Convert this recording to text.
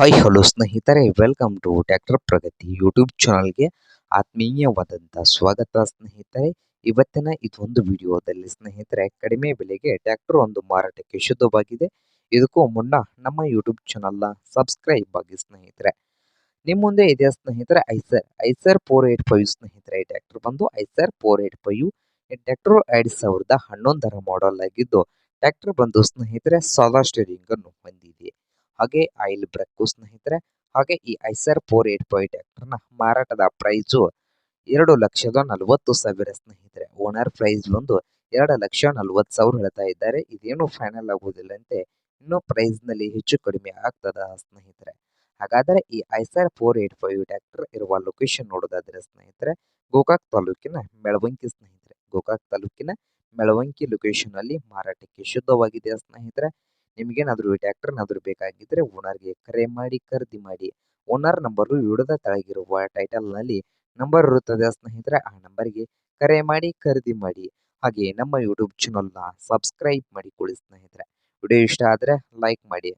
Hi hello ಸ್ನೇಹಿತರೆ. Welcome to tractor Pragati YouTube ಚಾನಲ್ಗೆ ಆತ್ಮೀಯವಾದಂಥ ಸ್ವಾಗತ ಸ್ನೇಹಿತರೆ. ಇವತ್ತಿನ ಇದೊಂದು ವಿಡಿಯೋದಲ್ಲಿ ಸ್ನೇಹಿತರೆ, ಕಡಿಮೆ ಬೆಲೆಗೆ ಟ್ಯಾಕ್ಟರ್ ಒಂದು ಮಾರಾಟಕ್ಕೆ ಶುದ್ಧವಾಗಿದೆ. ಇದಕ್ಕೂ ಮುನ್ನ ನಮ್ಮ ಯೂಟ್ಯೂಬ್ ಚಾನಲ್ನ ಸಬ್ಸ್ಕ್ರೈಬ್ ಆಗಿ ಸ್ನೇಹಿತರೆ. ನಿಮ್ಮ ಮುಂದೆ ಇದೆ ಸ್ನೇಹಿತರೆ Eicher Eicher four eight five ಸ್ನೇಹಿತರೆ, ಈ ಟ್ಯಾಕ್ಟರ್ ಬಂದು ಐಸರ್ ಫೋರ್ ಏಟ್ ಫೈವ್ ಈ ಟ್ಯಾಕ್ಟರ್ ಎರಡು ಸಾವಿರದ ಹನ್ನೊಂದರ ಮಾಡೆಲ್ ಆಗಿದ್ದು ಟ್ಯಾಕ್ಟರ್ ಬಂದು ಸ್ನೇಹಿತರೆ ಸೋಲಾರ್ ಸ್ಟೇರಿಂಗ್ ಅನ್ನು ಹೊಂದಿದೆ. ಹಾಗೆ ಆಯಿಲ್ ಬ್ರೆಕ್ಕು ಸ್ನೇಹಿತರೆ, ಹಾಗೆ ಈ ಐಸರ್ ಫೋರ್ ಏಟ್ ಫೈವ್ನ ಮಾರಾಟದ ಪ್ರೈಸು ಎರಡು ಲಕ್ಷದ ನಲವತ್ತು ಸಾವಿರ ಸ್ನೇಹಿತರೆ. ಓನರ್ ಪ್ರೈಸ್ ಒಂದು ಎರಡು ಲಕ್ಷ ನಲವತ್ತು ಸಾವಿರ ಹೇಳ್ತಾ ಇದ್ದಾರೆ. ಇದೇನು ಫೈನಲ್ ಆಗುವುದಿಲ್ಲ ಅಂತೆ. ಇನ್ನೂ ಪ್ರೈಸ್ನಲ್ಲಿ ಹೆಚ್ಚು ಕಡಿಮೆ ಆಗ್ತದ ಸ್ನೇಹಿತರೆ? ಹಾಗಾದರೆ ಈ Eicher four eight five tractor ಇರುವ ಲೊಕೇಶನ್ ನೋಡೋದಾದ್ರೆ ಸ್ನೇಹಿತರೆ, ಗೋಕಾಕ್ ತಾಲೂಕಿನ ಮೆಳವಂಕಿ ಸ್ನೇಹಿತರೆ. ಗೋಕಾಕ್ ತಾಲೂಕಿನ ಮೆಳವಂಕಿ ಲೊಕೇಶನ್ ಅಲ್ಲಿ ಮಾರಾಟಕ್ಕೆ ಶುದ್ಧವಾಗಿದೆ ಸ್ನೇಹಿತರೆ. ನಿಮಗೇನಾದರೂ ಈ ಬೇಕಾಗಿದ್ರೆ ಬೇಕಾಗಿದ್ದರೆ ಓನರ್ಗೆ ಕರೆ ಮಾಡಿ, ಖರೀದಿ ಮಾಡಿ. ಓನರ್ ನಂಬರು ವಿಡಿಯೋದ ಕೆಳಗಿರುವ ಟೈಟಲ್ನಲ್ಲಿ ನಂಬರ್ ಇರುತ್ತದೆ ಸ್ನೇಹಿತರೆ, ಆ ನಂಬರ್ಗೆ ಕರೆ ಮಾಡಿ, ಖರೀದಿ ಮಾಡಿ. ಹಾಗೆ ನಮ್ಮ ಯೂಟ್ಯೂಬ್ ಚಾನಲ್ನ ಸಬ್ಸ್ಕ್ರೈಬ್ ಮಾಡಿಕೊಳ್ಳಿ ಸ್ನೇಹಿತರೆ. ವಿಡಿಯೋ ಇಷ್ಟ ಆದರೆ ಲೈಕ್ ಮಾಡಿ.